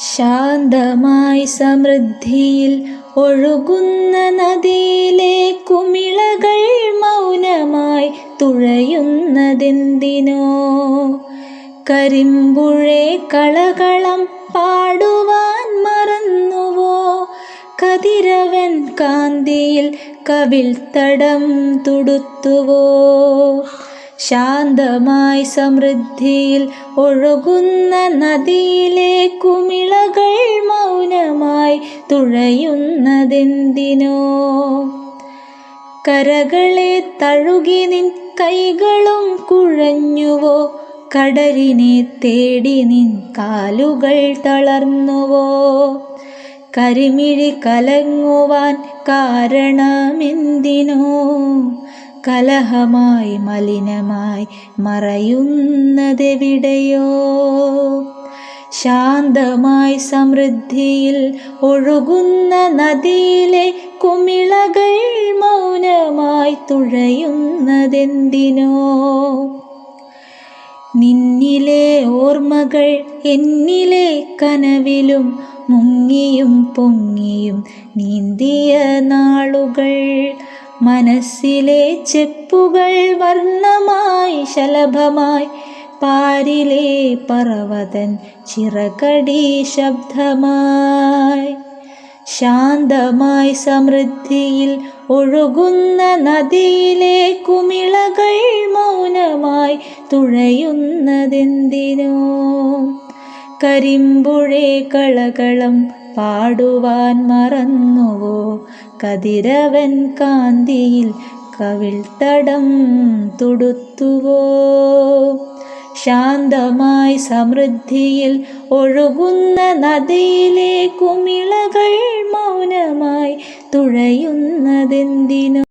ശാന്തമായി സമൃദ്ധിയിൽ ഒഴുകുന്ന നദിയിലെ കുമിളകൾ മൗനമായി തുഴയുന്നതെന്തിനോ? കരിമ്പുഴേ കളകളം പാടുവാൻ മറന്നുവോ? കതിരവൻ കാന്തിയിൽ കവിൽ തടം തുടുത്തുവോ? ശാന്തമായി സമൃദ്ധിയിൽ ഒഴുകുന്ന നദിയിലെ കുമിളകൾ മൗനമായി തുഴയുന്നതെന്തിനോ? കരകളെ തഴുകി നിൻ കൈകളും കുഴഞ്ഞുവോ? കടലിനെ തേടി നിൻ കാലുകൾ തളർന്നുവോ? കരിമിഴി കലങ്ങുവാൻ കാരണമെന്തിനോ? കലഹമായി മലിനമായി മറയുന്നതെവിടെയോ. ശാന്തമായി സമൃദ്ധിയിൽ ഒഴുകുന്ന നദിയിലെ കുമിളകൾ മൗനമായി തുഴയുന്നതെന്തിനോ. നിന്നിലെ ഓർമ്മകൾ എന്നിലെ കനവിലും മുങ്ങിയും പൊങ്ങിയും നീന്തിയ നാളുകൾ മനസ്സിലെ ചെപ്പുകൾ വർണമായി ശലഭമായി. പാരിലെ പർവതൻ ചിറകടി ശബ്ദമായി. ശാന്തമായി സമൃദ്ധിയിൽ ഒഴുകുന്ന നദിയിലെ കുമിളകൾ മൗനമായി തുഴയുന്നതെന്തിനോ. കരിമ്പുഴേ കളകളം പാടുവാൻ മറന്നുവോ? കതിരവൻ കാന്തിയിൽ കവിൾത്തടം തുടുത്തുവോ? ശാന്തമായി സമൃദ്ധിയിൽ ഒഴുകുന്ന നദിയിലെ കുമിളകൾ മൗനമായി തുഴയുന്നതെന്തിനോ?